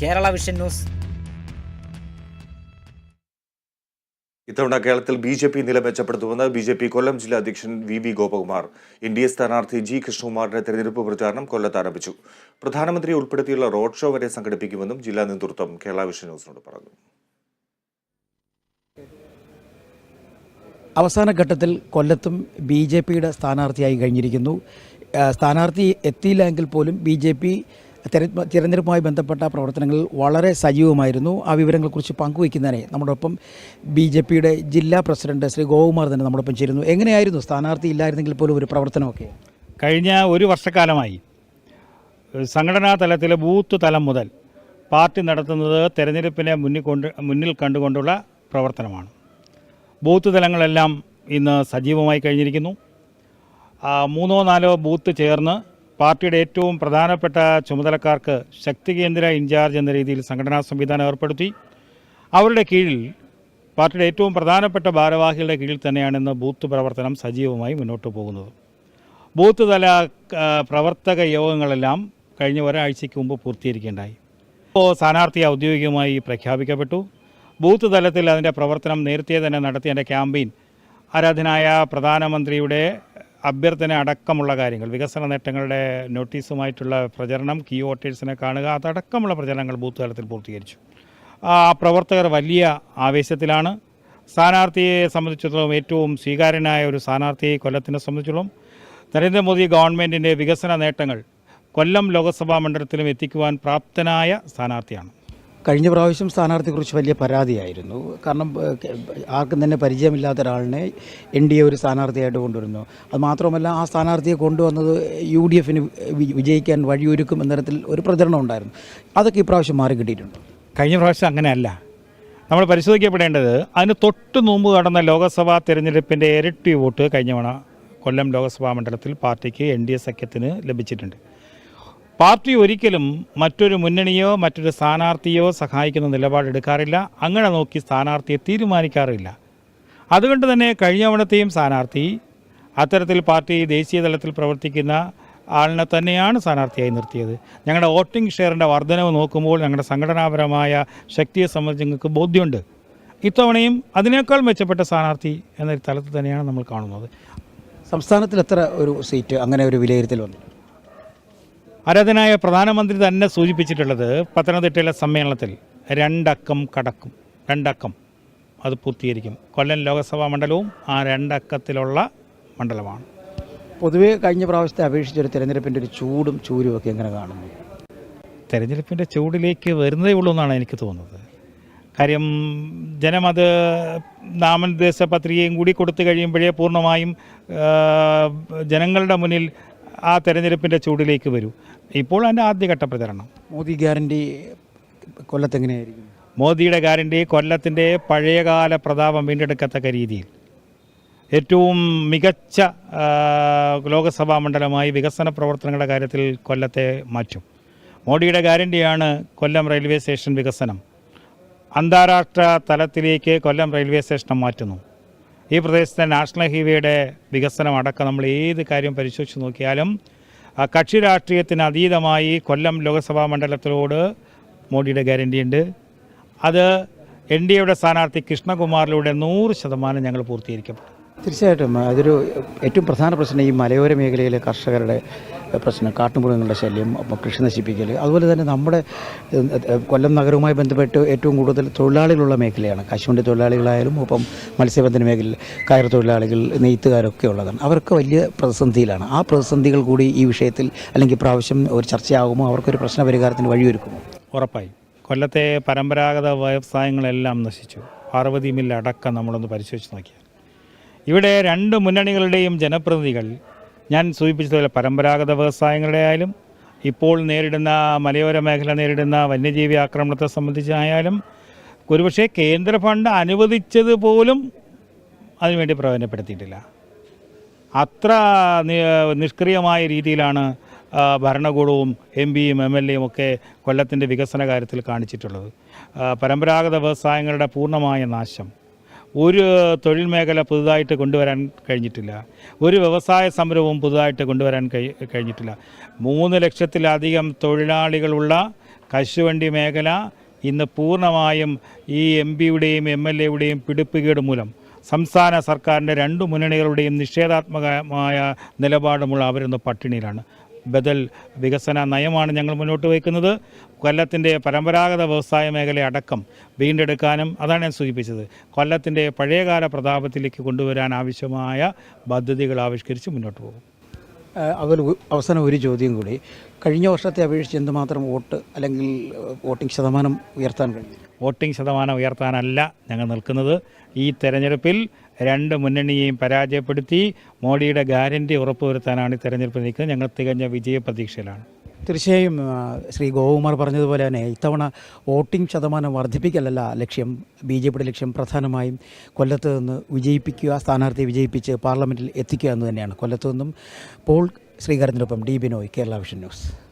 Kerala vision news. ഇത്തവണ കേരളത്തിൽ B J P നില മെച്ചപ്പെടുത്തുമെന്ന് ബി ജെ പി കൊല്ലം ജില്ലാ അധ്യക്ഷൻ V V Gopakumar. N D A സ്ഥാനാർത്ഥി ജി കൃഷ്ണകുമാറിന്റെ തെരഞ്ഞെടുപ്പ് പ്രചാരണം കൊല്ലത്ത് ആരംഭിച്ചു. പ്രധാനമന്ത്രിയെ ഉൾപ്പെടുത്തിയുള്ള റോഡ് ഷോ വരെ സംഘടിപ്പിക്കുമെന്നും ജില്ലാ നേതൃത്വം കേരള വിഷൻ ന്യൂസിനോട് പറഞ്ഞു. അവസാന ഘട്ടത്തിൽ കൊല്ലത്തും ബി ജെ പിയുടെ സ്ഥാനാർത്ഥിയായി കഴിഞ്ഞിരിക്കുന്നു. സ്ഥാനാർത്ഥി എത്തിയില്ല എങ്കിൽ പോലും ബി ജെ പി തിരഞ്ഞെടുപ്പുമായി ബന്ധപ്പെട്ട പ്രവർത്തനങ്ങൾ വളരെ സജീവമായിരുന്നു. ആ വിവരങ്ങളെക്കുറിച്ച് പങ്കുവയ്ക്കുന്നതിനെ നമ്മോടൊപ്പം ബി ജെ പിയുടെ ജില്ലാ പ്രസിഡന്റ് ശ്രീ ഗോകുമാർ തന്നെ നമ്മോടൊപ്പം ചേരുന്നു. എങ്ങനെയായിരുന്നു? സ്ഥാനാർത്ഥി ഇല്ലായിരുന്നെങ്കിൽ പോലും ഒരു പ്രവർത്തനമൊക്കെ? കഴിഞ്ഞ ഒരു വർഷക്കാലമായി സംഘടനാ തലത്തിൽ ബൂത്ത് തലം മുതൽ പാർട്ടി നടത്തുന്നത് തെരഞ്ഞെടുപ്പിനെ മുന്നിൽ കൊണ്ട് മുന്നിൽ കണ്ടുകൊണ്ടുള്ള പ്രവർത്തനമാണ്. ബൂത്ത് തലങ്ങളെല്ലാം ഇന്ന് സജീവമായി കഴിഞ്ഞിരിക്കുന്നു. മൂന്നോ നാലോ ബൂത്ത് ചേർന്ന് പാർട്ടിയുടെ ഏറ്റവും പ്രധാനപ്പെട്ട ചുമതലക്കാർക്ക് ശക്തി കേന്ദ്ര ഇൻചാർജ് എന്ന രീതിയിൽ സംഘടനാ സംവിധാനം ഏർപ്പെടുത്തി അവരുടെ കീഴിൽ പാർട്ടിയുടെ ഏറ്റവും പ്രധാനപ്പെട്ട ഭാരവാഹികളുടെ കീഴിൽ തന്നെയാണ് ഇന്ന് ബൂത്ത് പ്രവർത്തനം സജീവമായി മുന്നോട്ട് പോകുന്നത്. ബൂത്ത് തല പ്രവർത്തക യോഗങ്ങളെല്ലാം കഴിഞ്ഞ ഒരാഴ്ചയ്ക്ക് മുമ്പ് പൂർത്തീകരിക്കേണ്ടായി ഇപ്പോൾ സ്ഥാനാർത്ഥി ഔദ്യോഗികമായി പ്രഖ്യാപിക്കപ്പെട്ടു. ബൂത്ത് തലത്തിൽ അതിന്റെ പ്രവർത്തനം നേരത്തെ തന്നെ നടത്തിയ എന്റെ ക്യാമ്പയിൻ ആരാധനായ പ്രധാനമന്ത്രിയുടെ അഭ്യർത്ഥന അടക്കമുള്ള കാര്യങ്ങൾ വികസന നേട്ടങ്ങളുടെ നോട്ടീസുമായിട്ടുള്ള പ്രചരണം കീ വോട്ടേഴ്സിനെ കാണുക അതടക്കമുള്ള പ്രചരണങ്ങൾ ബൂത്ത് തലത്തിൽ പൂർത്തീകരിച്ചു. ആ പ്രവർത്തകർ വലിയ ആവേശത്തിലാണ്. സ്ഥാനാർത്ഥിയെ സംബന്ധിച്ചിടത്തോളം ഏറ്റവും സ്വീകാര്യനായ ഒരു സ്ഥാനാർത്ഥി കൊല്ലത്തിനെ സംബന്ധിച്ചിടത്തോളം നരേന്ദ്രമോദി ഗവൺമെന്റിന്റെ വികസന നേട്ടങ്ങൾ കൊല്ലം ലോക്സഭാ മണ്ഡലത്തിലും എത്തിക്കുവാൻ പ്രാപ്തനായ സ്ഥാനാർത്ഥിയാണ്. കഴിഞ്ഞ പ്രാവശ്യം സ്ഥാനാർത്ഥിയെക്കുറിച്ച് വലിയ പരാതിയായിരുന്നു. കാരണം ആർക്കും തന്നെ പരിചയമില്ലാത്ത ഒരാളിനെ എൻ ഡി എ ഒരു സ്ഥാനാർത്ഥിയായിട്ട് കൊണ്ടുവരുന്നു. അത് മാത്രമല്ല ആ സ്ഥാനാർത്ഥിയെ കൊണ്ടുവന്നത് യു ഡി എഫിന് വിജയിക്കാൻ വഴിയൊരുക്കും എന്ന തരത്തിൽ ഒരു പ്രചരണം ഉണ്ടായിരുന്നു. അതൊക്കെ ഇപ്രാവശ്യം മാറി കിട്ടിയിട്ടുണ്ട്. കഴിഞ്ഞ പ്രാവശ്യം അങ്ങനെയല്ല. നമ്മൾ പരിശോധിക്കപ്പെടേണ്ടത് അതിന് തൊട്ട് മുമ്പ് നടന്ന ലോക്സഭാ തെരഞ്ഞെടുപ്പിന്റെ ഇരട്ടി വോട്ട് കഴിഞ്ഞ തവണ കൊല്ലം ലോക്സഭാ മണ്ഡലത്തിൽ പാർട്ടിക്ക് എൻ ഡി എ സഖ്യത്തിന് ലഭിച്ചിട്ടുണ്ട്. പാർട്ടി ഒരിക്കലും മറ്റൊരു മുന്നണിയോ മറ്റൊരു സ്ഥാനാർത്ഥിയോ സഹായിക്കുന്ന നിലപാടെടുക്കാറില്ല അങ്ങനെ നോക്കി സ്ഥാനാർത്ഥിയെ തീരുമാനിക്കാറില്ല. അതുകൊണ്ട് തന്നെ കഴിഞ്ഞ തവണത്തെയും സ്ഥാനാർത്ഥി അത്തരത്തിൽ പാർട്ടി ദേശീയ തലത്തിൽ പ്രവർത്തിക്കുന്ന ആളിനെ തന്നെയാണ് സ്ഥാനാർത്ഥിയായി നിർത്തിയത്. ഞങ്ങളുടെ വോട്ടിംഗ് ഷെയറിന്റെ വർധനവ് നോക്കുമ്പോൾ ഞങ്ങളുടെ സംഘടനാപരമായ ശക്തിയെ സംബന്ധിച്ച് ഞങ്ങൾക്ക് ബോധ്യമുണ്ട്. ഇത്തവണയും അതിനേക്കാൾ മെച്ചപ്പെട്ട സ്ഥാനാർത്ഥി എന്ന തലത്തിൽ തന്നെയാണ് നമ്മൾ കാണുന്നത്. സംസ്ഥാനത്തിൽ എത്ര ഒരു സീറ്റ് അങ്ങനെ ഒരു വിലയിരുത്തൽ വന്നു? ആരാധനായ പ്രധാനമന്ത്രി തന്നെ സൂചിപ്പിച്ചിട്ടുള്ളത് പത്തനംതിട്ടയിലെ സമ്മേളനത്തിൽ രണ്ടക്കം കടക്കും. രണ്ടക്കം. അത് പൂർത്തീകരിക്കും. കൊല്ലം ലോകസഭാ മണ്ഡലവും ആ രണ്ടക്കത്തിലുള്ള മണ്ഡലമാണ്. പൊതുവേ കഴിഞ്ഞ പ്രാവശ്യത്തെ അപേക്ഷിച്ച് ഒരു തിരഞ്ഞെടുപ്പിന്റെ ഒരു ചൂടും ചൂരും ഒക്കെ എങ്ങനെ കാണുന്നു? തെരഞ്ഞെടുപ്പിന്റെ ചൂടിലേക്ക് വരുന്നതേ ഉള്ളൂ എന്നാണ് എനിക്ക് തോന്നുന്നത്. കാര്യം ജനം അത് നാമനിർദ്ദേശ പത്രികയും കൂടി കൊടുത്തു കഴിയുമ്പോഴേ പൂർണമായും ജനങ്ങളുടെ മുന്നിൽ ആ തെരഞ്ഞെടുപ്പിന്റെ ചൂടിലേക്ക് വരൂ. ഇപ്പോൾ അതിന്റെ ആദ്യഘട്ട പ്രചരണം. മോദി ഗ്യാരണ്ടി കൊല്ലത്ത് എങ്ങനെയായിരിക്കും മോദിയുടെ ഗ്യാരണ്ടി കൊല്ലത്തിന്റെ പഴയകാല പ്രതാപം വീണ്ടെടുക്കത്തക്ക രീതിയിൽ. ഏറ്റവും മികച്ച ലോകസഭാ മണ്ഡലമായി വികസന പ്രവർത്തനങ്ങളുടെ കാര്യത്തിൽ കൊല്ലത്തെ മാറ്റും. മോഡിയുടെ ഗ്യാരണ്ടിയാണ് കൊല്ലം റെയിൽവേ സ്റ്റേഷൻ വികസനം. അന്താരാഷ്ട്ര തലത്തിലേക്ക് കൊല്ലം റെയിൽവേ സ്റ്റേഷൻ മാറ്റുന്നു. ഈ പ്രദേശത്തെ നാഷണൽ ഹൈവേയുടെ വികസനം അടക്കം നമ്മൾ ഏത് കാര്യം പരിശോധിച്ച് നോക്കിയാലും കക്ഷി രാഷ്ട്രീയത്തിന് അതീതമായി കൊല്ലം ലോക്സഭാ മണ്ഡലത്തിലോട് മോഡിയുടെ ഗ്യാരണ്ടി ഉണ്ട് അത് എൻ ഡി എയുടെ സ്ഥാനാർത്ഥി കൃഷ്ണകുമാറിലൂടെ നൂറ് ശതമാനം ഞങ്ങൾ പൂർത്തീകരിക്കപ്പെടും തീർച്ചയായിട്ടും. അതൊരു ഏറ്റവും പ്രധാന പ്രശ്നം ഈ മലയോര മേഖലയിലെ കർഷകരുടെ പ്രശ്നം കാട്ടുമൃഗങ്ങളുടെ ശല്യം കൃഷി നശിപ്പിക്കൽ അതുപോലെ തന്നെ നമ്മുടെ കൊല്ലം നഗരവുമായി ബന്ധപ്പെട്ട് ഏറ്റവും കൂടുതൽ തൊഴിലാളികളുള്ള മേഖലയാണ്. കശുവണ്ടി തൊഴിലാളികളായാലും ഒപ്പം മത്സ്യബന്ധന മേഖലയിൽ കയർ തൊഴിലാളികൾ നെയ്ത്തുകാരൊക്കെ ഉള്ളതാണ്. അവർക്ക് വലിയ പ്രതിസന്ധിയിലാണ്. ആ പ്രതിസന്ധികൾ കൂടി ഈ വിഷയത്തിൽ അല്ലെങ്കിൽ പ്രാവശ്യം ഒരു ചർച്ചയാകുമോ? അവർക്കൊരു പ്രശ്ന പരിഹാരത്തിന് വഴിയൊരുക്കുമോ? ഉറപ്പായി. കൊല്ലത്തെ പരമ്പരാഗത വ്യവസായങ്ങളെല്ലാം നശിച്ചു. പാർവതി മില്ലടക്കം നമ്മളൊന്ന് പരിശോധിച്ച് നോക്കിയാൽ. ഇവിടെ രണ്ട് മുന്നണികളുടെയും ജനപ്രതിനിധികൾ ഞാൻ സൂചിപ്പിച്ചതുപോലെ പരമ്പരാഗത വ്യവസായങ്ങളുടെ ആയാലും ഇപ്പോൾ നേരിടുന്ന മലയോര മേഖല നേരിടുന്ന വന്യജീവി ആക്രമണത്തെ സംബന്ധിച്ചായാലും ഒരുപക്ഷെ കേന്ദ്ര ഫണ്ട് അനുവദിച്ചത് പോലും അതിനുവേണ്ടി പ്രയോജനപ്പെടുത്തിയിട്ടില്ല. അത്ര നിഷ്ക്രിയമായ രീതിയിലാണ് ഭരണകൂടവും എം പിയും എം എൽ എയും ഒക്കെ കൊല്ലത്തിന്റെ വികസന കാര്യത്തിൽ കാണിച്ചിട്ടുള്ളത്. പരമ്പരാഗത വ്യവസായങ്ങളുടെ പൂർണമായ നാശം. ഒരു തൊഴിൽ മേഖല പുതുതായിട്ട് കൊണ്ടുവരാൻ കഴിഞ്ഞിട്ടില്ല. ഒരു വ്യവസായ സമരവും പുതുതായിട്ട് കൊണ്ടുവരാൻ കഴി കഴിഞ്ഞിട്ടില്ല. മൂന്ന് ലക്ഷത്തിലധികം തൊഴിലാളികളുള്ള കശുവണ്ടി മേഖല ഇന്ന് പൂർണമായും ഈ എം പിയുടെയും എം എൽ എയുടെയും പിടിപ്പുകേട് മൂലം സംസ്ഥാന സർക്കാരിന്റെ രണ്ട് മുന്നണികളുടെയും നിഷേധാത്മകമായ നിലപാടുമുള്ള അവരൊന്ന് പട്ടിണിയിലാണ്. ബദൽ വികസന നയമാണ് ഞങ്ങൾ മുന്നോട്ട് വയ്ക്കുന്നത്. കൊല്ലത്തിന്റെ പരമ്പരാഗത വ്യവസായ മേഖല അടക്കം വീണ്ടെടുക്കാനും അതാണ് ഞാൻ സൂചിപ്പിച്ചത്. കൊല്ലത്തിന്റെ പഴയകാല പ്രതാപത്തിലേക്ക് കൊണ്ടുവരാൻ ആവശ്യമായ പദ്ധതികൾ ആവിഷ്കരിച്ച് മുന്നോട്ട് പോകും. അവർ അവസാനം ഒരു ചോദ്യം കൂടി. കഴിഞ്ഞ വർഷത്തെ അപേക്ഷിച്ച് എന്തുമാത്രം വോട്ട് അല്ലെങ്കിൽ വോട്ടിംഗ് ശതമാനം ഉയർത്താൻ കഴിയും? വോട്ടിംഗ് ശതമാനം ഉയർത്താനല്ല ഞങ്ങൾ നിൽക്കുന്നത്. ഈ തെരഞ്ഞെടുപ്പിൽ രണ്ട് മുന്നണിയെയും പരാജയപ്പെടുത്തി മോഡിയുടെ ഗ്യാരണ്ടി ഉറപ്പുവരുത്താനാണ് ഈ തെരഞ്ഞെടുപ്പ് നീക്കുന്നത്. ഞങ്ങൾ തികഞ്ഞ വിജയ പ്രതീക്ഷയിലാണ്. തീർച്ചയായും ശ്രീ ഗോകുമാർ പറഞ്ഞതുപോലെ തന്നെ ഇത്തവണ വോട്ടിംഗ് ശതമാനം വർദ്ധിപ്പിക്കലല്ല ലക്ഷ്യം. ബി ജെ പിയുടെ ലക്ഷ്യം പ്രധാനമായും കൊല്ലത്ത് നിന്ന് വിജയിപ്പിക്കുക സ്ഥാനാർത്ഥിയെ വിജയിപ്പിച്ച് പാർലമെന്റിൽ എത്തിക്കുക എന്ന് തന്നെയാണ്. കൊല്ലത്ത് നിന്നും Paul ശ്രീകരത്തിനൊപ്പം D Binoy Kerala vision news.